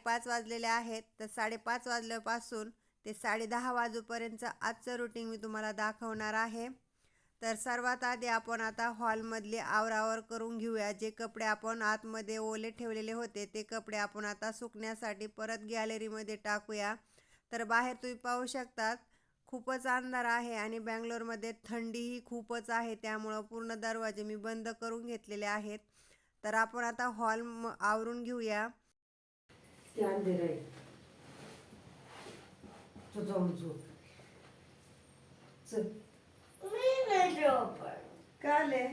साडेपाच वाजलेले आहेत. तर साडेपाच वाजल्यापासून ते साडेदहा वाजूपर्यंतचं आजचं रुटीन मी तुम्हाला दाखवणार आहे. तर सर्वात आधी आपण आता हॉलमधले आवरावर करून घेऊया. जे कपडे आपण आतमध्ये ओले ठेवलेले होते ते कपडे आपण आता सुकण्यासाठी परत गॅलरीमध्ये टाकूया. तर बाहेर तुम्ही पाहू शकतात खूपच अंधार आहे आणि बँगलोरमध्ये थंडीही खूपच आहे. त्यामुळं पूर्ण दरवाजे मी बंद करून घेतलेले आहेत. तर आपण आता हॉल म- आवरून घेऊया. ते अंधेर आहे तू जाऊन झोप चल मी नाही झोपत. काले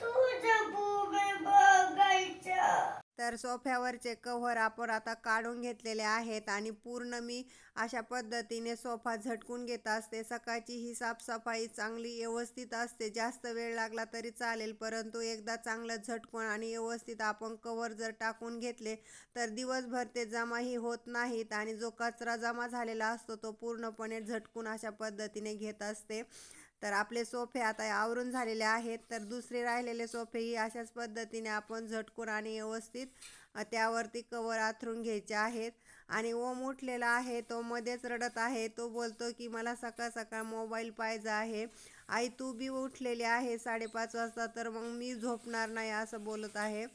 तुझं भूमी बघायचं. तर सोफ्यावरचे कव्हर आपण आता काढून घेतलेले आहेत आणि पूर्ण मी अशा पद्धतीने सोफा झटकून घेत असते. सकाळची ही साफसफाई चांगली व्यवस्थित असते. जास्त वेळ लागला तरी चालेल परंतु एकदा चांगलं झटकून आणि व्यवस्थित आपण कव्हर जर टाकून घेतले तर दिवसभर ते जमाही होत नाहीत आणि जो कचरा जमा झालेला असतो तो पूर्णपणे झटकून अशा पद्धतीने घेत असते. तर आपले सोफे आता आवरून झालेले आहेत. तर दुसरे राहिलेले सोफेही अशाच पद्धतीने आपण झटकून आणि व्यवस्थित त्यावरती कवर आथरून घ्यायचे आहेत. आणि ओम उठलेला आहे तो मध्येच रडत आहे. तो बोलतो की मला सकाळ सकाळ मोबाईल पाहिजे आहे. आई तू बी उठलेली आहे साडेपाच वाजता तर मग मी झोपणार नाही असं बोलत आहे.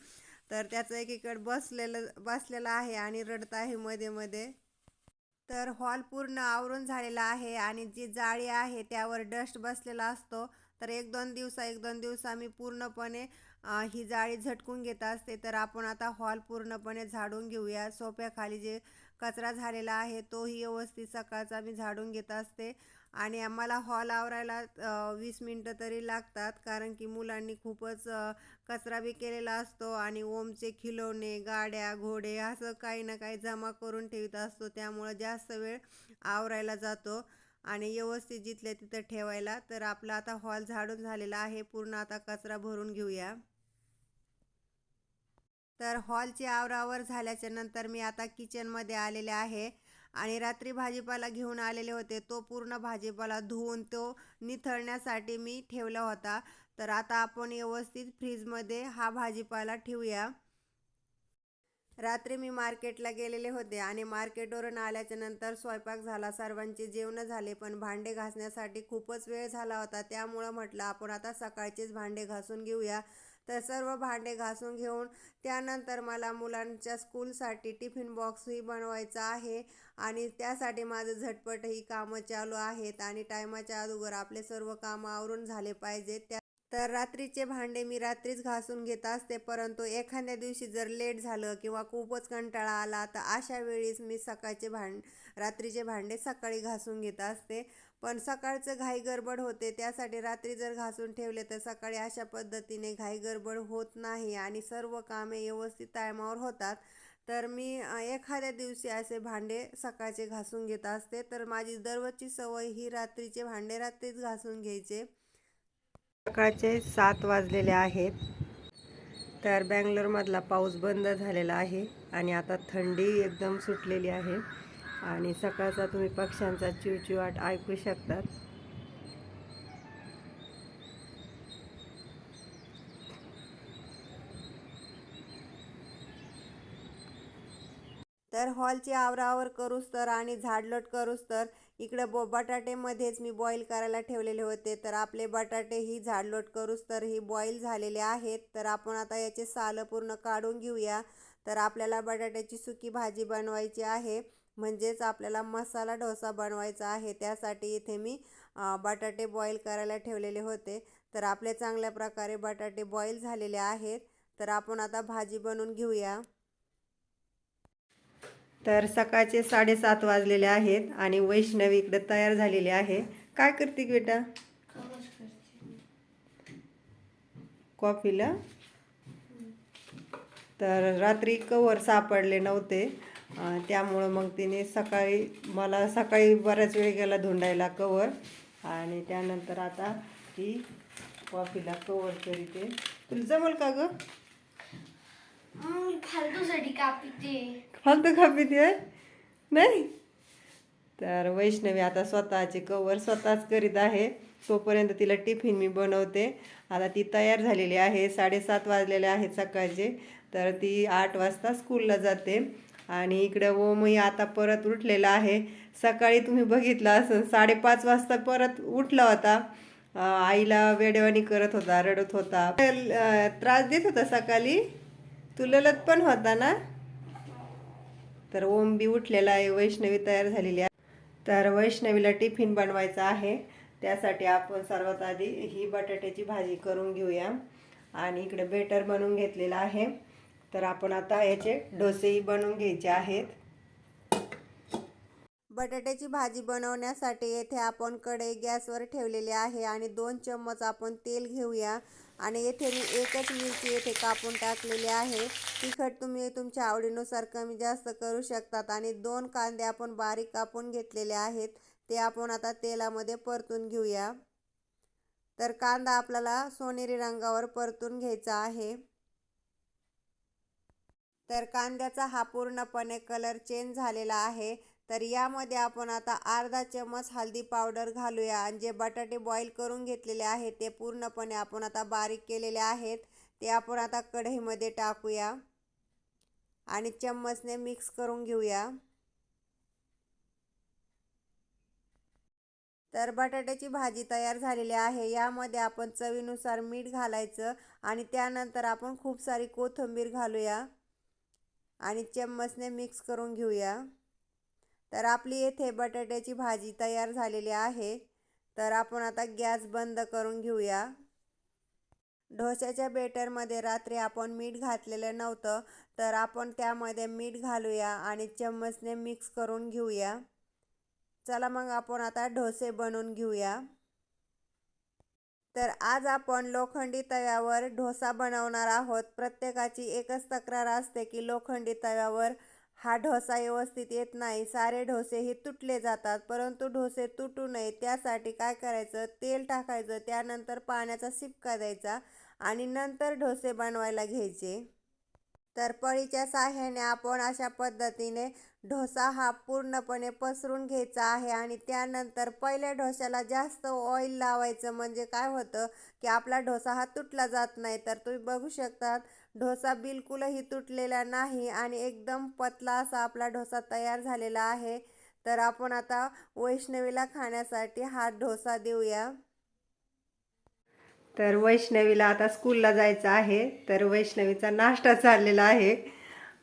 तर त्याचं एकीकडे बसलेलं बसलेलं आहे आणि रडत आहे मध्ये मध्ये तर हॉल पूर्ण आवरून झालेला आहे आणि जी जाळी आहे त्यावर डस्ट बसलेला असतो. तर एक दोन दिवसा एक दोन दिवसा मी पूर्णपणे ही जाळी झटकून घेत असते. तर आपण आता हॉल पूर्णपणे झाडून घेऊया. सोप्याखाली जे कचरा झालेला आहे तोही व्यवस्थित सकाळचा मी झाडून घेत असते. आणि आम्हाला हॉल आवरायला वीस मिनटं तरी लागतात कारण की मुलांनी खूपच कचरा बी केलेला असतो आणि ओमचे खिलवणे गाड्या घोडे असं काही ना काही जमा करून ठेवत असतो. त्यामुळं जास्त वेळ आवरायला जातो आणि व्यवस्थित जिथल्या तिथं ठेवायला. तर आपला आता हॉल झाडून झालेला आहे. पूर्ण आता कचरा भरून घेऊया. तर हॉलची आवरावर झाल्याच्यानंतर मी आता किचनमध्ये आलेले आहे. आणि रात्री भाजीपाला घेऊन आलेले होते. तो पूर्ण भाजीपाला धुवून तो निथळण्यासाठी मी ठेवला होता. तर आता आपण व्यवस्थित फ्रीजमध्ये हा भाजीपाला ठेवूया. रात्री मी मार्केटला गेलेले होते आणि मार्केटवरून आल्याच्यानंतर स्वयंपाक झाला. सर्वांचे जेवणं झाले पण भांडे घासण्यासाठी खूपच वेळ झाला होता. त्यामुळं म्हटलं आपण आता सकाळचेच भांडे घासून घेऊया. तर सर्व भांडे घासून घेऊन त्यानंतर मला मुलांच्या स्कूलसाठी टिफिन बॉक्सही बनवायचा आहे आणि त्यासाठी माझं झटपटही कामं चालू आहेत आणि टायमाच्या अगोदर आपले सर्व कामं आवरून झाले पाहिजेत. त्या तर रात्रीचे भांडे मी रात्रीच घासून घेत असते परंतु एखाद्या दिवशी जर लेट झालं किंवा खूपच कंटाळा आला तर अशा वेळीच मी सकाळचे भांड रात्रीचे भांडे सकाळी घासून घेत असते. पण सकाळचं घाई गडबड होते त्यासाठी रात्री जर घासून ठेवले तर सकाळी अशा पद्धतीने घाई गडबड होत नाही आणि सर्व कामे व्यवस्थित टायमावर होतात. तर मी एखाद्या दिवशी असे भांडे सकाळचे घासून घेत असते. तर माझी दररोजची सवय ही रात्रीचे भांडे रात्रीच घासून घ्यायचे. सकाळचे सात वाजलेले आहेत. तर बँगलोरमधला पाऊस बंद झालेला आहे आणि आता थंडी एकदम सुटलेली आहे. आणि सकाळचा तुम्ही पक्ष्यांचा चिवचिवाट ऐकू शकतात. तर हॉलची आवरावर करूस तर आणि झाडलोट करूस तर इकडं बो बटाटेमध्येच मी बॉईल करायला ठेवलेले होते. तर आपले बटाटे ही झाडलोट करूस तर ही बॉईल झालेले आहेत. तर आपण आता याचे सालं पूर्ण काढून घेऊया. तर आपल्याला बटाट्याची सुकी भाजी बनवायची आहे. म्हणजेच आपल्याला मसाला डोसा बनवायचा आहे त्यासाठी इथे मी बटाटे बॉईल करायला ठेवलेले होते. तर आपले चांगल्या प्रकारे बटाटे बॉईल झालेले आहेत. तर आपण आता भाजी बनवून घेऊया. तर सकाळचे साडेसात वाजलेले आहेत आणि वैष्णवी इकडे तयार झालेली आहे. काय करते बेटा? कॉफीला? तर रात्री कवर सापडले नव्हते. त्यामुळं मग तिने सकाळी मला सकाळी बऱ्याच वेळ गेला धुंडायला कवर. आणि त्यानंतर आता ती कॉफीला कवर करीते. तुला जमल का ग? फालतूसाठी का पिते फालतू खा पिते नाही? तर वैष्णवी आता स्वतःचे कवर स्वतःच करीत आहे. तोपर्यंत तिला टिफिन मी बनवते. आता ती तयार झालेली आहे. साडेसात वाजलेले आहेत सकाळचे. तर ती आठ वाजता स्कूलला जाते. आणि इकडं ओमही आता परत उठलेला आहे. सकाळी तुम्ही बघितलं असं साडेपाच वाजता परत उठला होता. आईला वेडेवाणी करत होता रडत होता. त्रास देत होता सकाळी? तू ललत पण होता ना? तर ओम बी उठलेला आहे वैष्णवी तयार झालेली आहे. तर वैष्णवीला टिफिन बनवायचा आहे. त्यासाठी आपण सर्वात आधी ही बटाट्याची भाजी करून घेऊया. आणि इकडे बेटर बनवून घेतलेलं आहे. तर आपण आता याचे डोसेही बनवून घ्यायचे आहेत. बटाट्याची भाजी बनवण्यासाठी येथे आपण कढई गॅसवर ठेवलेली आहे आणि दोन चम्मच आपण तेल घेऊया. आणि येथे मी एकच मिरची येथे कापून टाकलेली आहे. तिखट तुम्ही तुमच्या आवडीनुसार कमी जास्त करू शकतात आणि दोन कांदे आपण बारीक कापून घेतलेले आहेत. ते आपण आता तेलामध्ये परतून घेऊया. तर कांदा आपल्याला सोनेरी रंगावर परतून घ्यायचा आहे. तर कांद्याचा हा पूर्णपणे कलर चेंज झालेला आहे. तर यामध्ये आपण आता अर्धा चम्मच हळदी पावडर घालूया. आणि जे बटाटे बॉईल करून घेतलेले आहेत ते पूर्णपणे आपण आता बारीक केलेले आहेत. ते आपण आता कढईमध्ये टाकूया. आणि चम्मचने मिक्स करून घेऊया. तर बटाट्याची भाजी तयार झालेली आहे. यामध्ये आपण चवीनुसार मीठ घालायचं. आणि त्यानंतर आपण खूप सारी कोथिंबीर घालूया. आणि चम्मचने मिक्स करून घेऊया. तर आपली येथे बटाट्याची भाजी तयार झालेली आहे. तर आपण आता गॅस बंद करून घेऊया. ढोशाच्या बेटरमध्ये रात्री आपण मीठ घातलेलं नव्हतं तर आपण त्यामध्ये मीठ घालूया आणि चम्मचने मिक्स करून घेऊया. चला मग आपण आता डोसे बनवून घेऊया. तर आज आपण लोखंडी तव्यावर ढोसा बनवणार आहोत. प्रत्येकाची एकच तक्रार असते की लोखंडी तव्यावर हा डोसा व्यवस्थित येत नाही. सारे डोसे हे तुटले जातात परंतु डोसे तुटू नये. त्यासाठी काय करायचं? तेल टाकायचं त्यानंतर पाण्याचा शिपका द्यायचा आणि नंतर डोसे बनवायला घ्यायचे. तर पळीच्या साह्याने आपण अशा पद्धतीने ढोसा हा पूर्णपणे पसरून घ्यायचा आहे आणि त्यानंतर पहिल्या डोश्याला जास्त ऑइल लावायचं. म्हणजे काय होतं की आपला डोसा हा तुटला जात नाही. तर तुम्ही बघू शकतात डोसा बिलकुलही तुटलेला नाही आणि एकदम पतला असा आपला ढोसा तयार झालेला आहे. तर आपण आता वैष्णवीला खाण्यासाठी हा डोसा देऊया. तर वैष्णवीला आता स्कूलला जायचं आहे. तर वैष्णवीचा नाश्ता चाललेला आहे.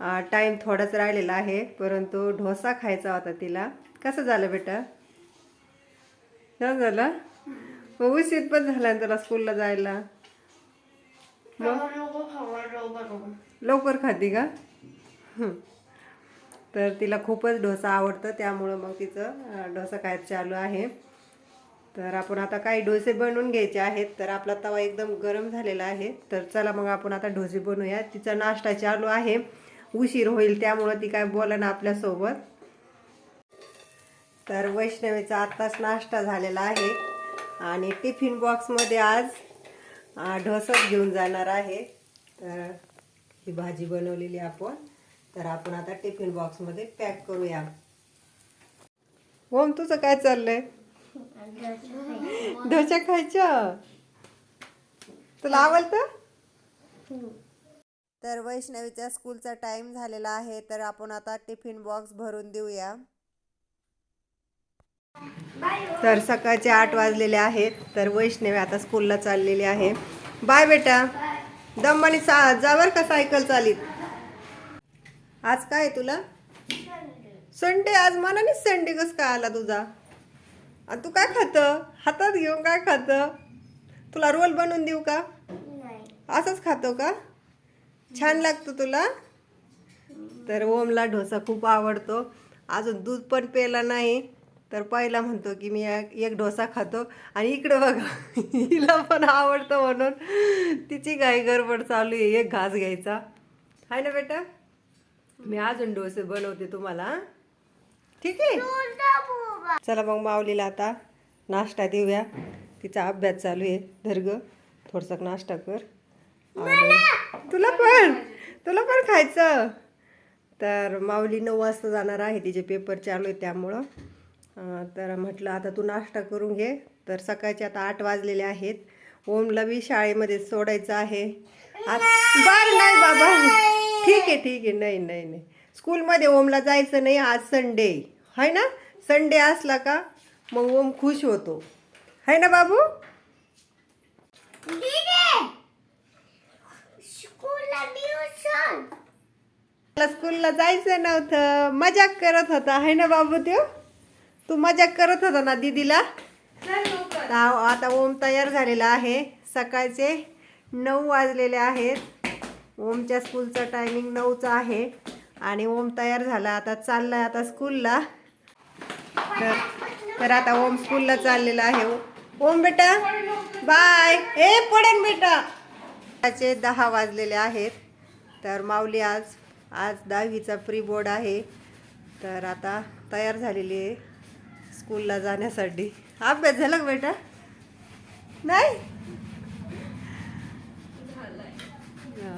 टाईम थोडाच राहिलेला आहे परंतु डोसा खायचा होता तिला. कसं झालं बेटा? झालं? मग उशीर पण झाला ना तुला स्कूलला जायला. लवकर खाती का. तर तिला खूपच डोसा आवडतं त्यामुळं मग तिचं डोसा खायचं चालू आहे. तर आपण आता काही डोसे बनवून घ्यायचे आहेत तर आपला तवा एकदम गरम झालेला आहे. तर चला मग आपण आता डोसे बनवूया तिचा नाश्ता चालू आहे. उशीर होईल त्यामुळं ती काय बोला ना आपल्यासोबत. तर वैष्णवीचा आत्ताच नाश्ता झालेला आहे आणि टिफिन बॉक्समध्ये आज अं, डोसाच घेऊन जाणार आहे. तर ही भाजी बनवलेली आपण. तर आपण आता टिफिन बॉक्समध्ये पॅक करूया. ओम तुझं काय चाललंय? डोसा खायच्या तुला आवडतं? तर वैष्णवीच्या स्कूलचा टाइम झालेला आहे तर आपण आता टिफिन बॉक्स भरून देऊया. तर सकाळचे आठ वाजलेले आहेत तर वैष्णवी आता स्कूलला चाललेली आहे. बाय बेटा. दमनी सा जावर का सायकल चालीत. आज काय तुला? संडे आज मनाने संडे कस काय आला तुझा? आणि तू काय खात? हातात घेऊन काय खात? तुला रोल बनवून देऊ का? असंच खातो का? छान लागतो तुला? तर ओमला डोसा खूप आवडतो. अजून दूध पण प्यायला नाही. तर पहिला म्हणतो की मी एक डोसा खातो. आणि इकडं बघा हिला पण आवडतं म्हणून तिची गाई गडबड चालू आहे. एक घास घ्यायचा. आहे ना बेटा? मी अजून डोसे बनवते तुम्हाला ठीक आहे? चला मग माऊलीला आता नाश्ता देऊया. तिचा अभ्यास चालू आहे. धर्ग थोडसा नाश्ता कर. तुला पण. तुला पण खायचं. तर माऊली नऊ वाजता जाणार आहे. तिचे पेपर चालू आहे त्यामुळं. तर म्हटलं आता तू नाश्ता करून घे. तर सकाळचे आता आठ वाजलेले आहेत. ओमला बी शाळेमध्ये सोडायचं आहे. बरं नाही बाबा. ठीक आहे ठीक आहे. नाही नाही नाही. स्कूलमध्ये ओमला जायचं नाही आज संडे. आहे ना? संडे असला का मग ओम खुश होतो. है ना बाबू? मला स्कूलला जायचं नव्हतं. मजाक करत होता. है ना बाबू त्यो? तू मजाक करत होता ना दीदीला? आता ओम तयार झालेला आहे. सकाळचे नऊ वाजलेले आहेत. ओमच्या स्कूलचा टायमिंग नऊचा आहे. आणि ओम तयार झाला. आता चाललाय आता स्कूलला तर तर आता ओम स्कूलला चाललेला आहे. ओम बेटा बाय. ए पडेन बेटा. त्याचे दहा वाजलेले आहेत. तर माऊली आज आज दहावीचा प्री बोर्ड आहे. तर आता तयार झालेली आहे स्कूलला जाण्यासाठी. अभ्यास झाला का बेटा? नाही? हा.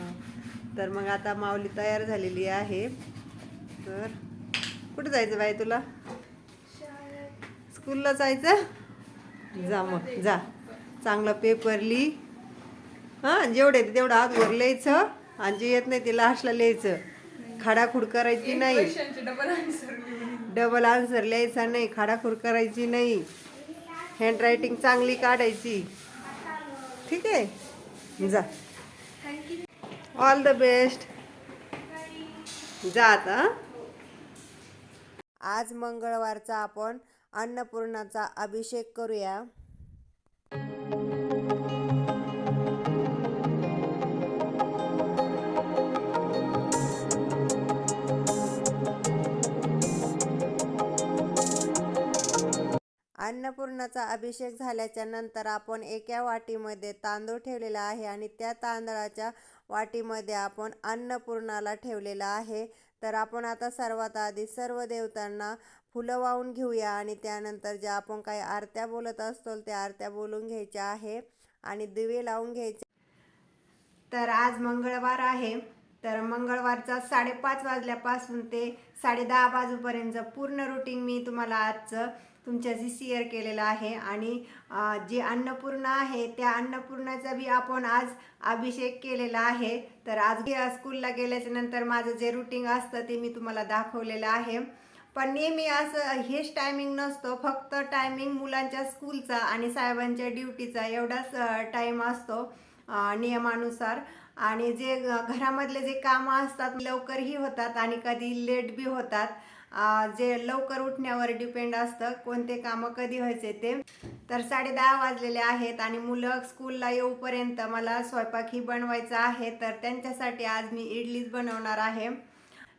तर मग आता माऊली तयार झालेली आहे. तर कुठं जायचं बाई तुला? स्कूलला जायचं? जा मग जा. चांगलं पेपर लिही हां जेवढे येते तेवढं आजवर लिहायचं आणि जे येत नाही ते लास्टला लिहायचं. खाडाखुड करायची नाही. डबल आन्सर लिहायचा नाही खाडाखुड करायची नाही. हँडरायटिंग चांगली काढायची. ठीक आहे? जा. ऑल द बेस्ट जा आता आज मंगळवारचा आपण अन्नपूर्णाचा अभिषेक करूया. अन्नपूर्णाचा अभिषेक झाल्याच्यानंतर आपण एका वाटीमध्ये तांदूळ ठेवलेला आहे आणि त्या तांदळाच्या वाटीमध्ये आपण अन्नपूर्णाला ठेवलेला आहे. तर आपण आता सर्वात आधी सर्व देवतांना फुलं वाहून घेऊया आणि त्यानंतर ज्या आपण काही आरत्या बोलत असतो त्या आरत्या बोलून घ्यायच्या आहे आणि दिवे लावून घ्यायचे. तर आज मंगळवार आहे. तर मंगळवारचा साडेपाच वाजल्यापासून ते साडेदहा वाजूपर्यंत पूर्ण रुटीन मी तुम्हाला आजचं तुमच्याशी शेअर केलेलं आहे. आणि जे अन्नपूर्णा आहे त्या अन्नपूर्णाचा बी आपण आज अभिषेक केलेला आहे. तर आज स्कूलला गेल्याच्यानंतर माझं जे रुटीन असतं ते मी तुम्हाला दाखवलेलं आहे. पण नेहमी असं हेच टायमिंग नसतो. फक्त टायमिंग मुलांच्या स्कूलचा आणि साहेबांच्या ड्युटीचा एवढाच टाईम असतो नियमानुसार. आणि जे घरामधले जे कामं असतात लवकरही होतात आणि कधी लेट बी होतात. जे लवकर उठण्यावर डिपेंड असतं कोणते कामं कधी व्हायचे ते. तर साडे दहा वाजलेले आहेत आणि मुलं स्कूलला येऊपर्यंत मला स्वयंपाकही बनवायचा आहे तर त्यांच्यासाठी आज मी इडलीच बनवणार आहे.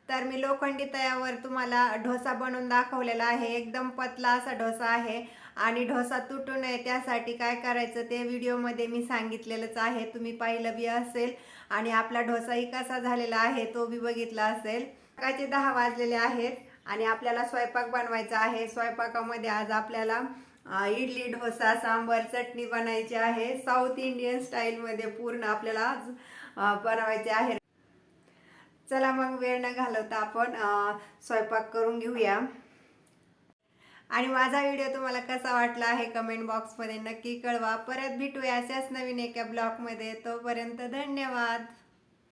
तर मी लोखंडी तयावर तुम्हाला ढोसा बनवून दाखवलेला आहे. एकदम पतला असा ढोसा आहे आणि ढोसा तुटू नये त्यासाठी काय करायचं ते व्हिडिओमध्ये मी सांगितलेलंच आहे. तुम्ही पाहिलं बी असेल आणि आपला ढोसाही कसा झालेला आहे तो बी बघितला असेल. सकाळचे दहा वाजलेले आहेत. आणि आपल्याला स्वयंपाक बनवायचा आहे. स्वयंपाकामध्ये आज आपल्याला इडली डोसा सांबर चटणी बनायची आहे. साऊथ इंडियन स्टाईलमध्ये पूर्ण आपल्याला आज बनवायचे आहे. चला मग वेळ न घालवता आपण स्वयंपाक करून घेऊया. आणि माझा व्हिडिओ तुम्हाला कसा वाटला आहे कमेंट बॉक्समध्ये नक्की कळवा. परत भेटूया अशाच नवीन एका ब्लॉगमध्ये. तोपर्यंत धन्यवाद.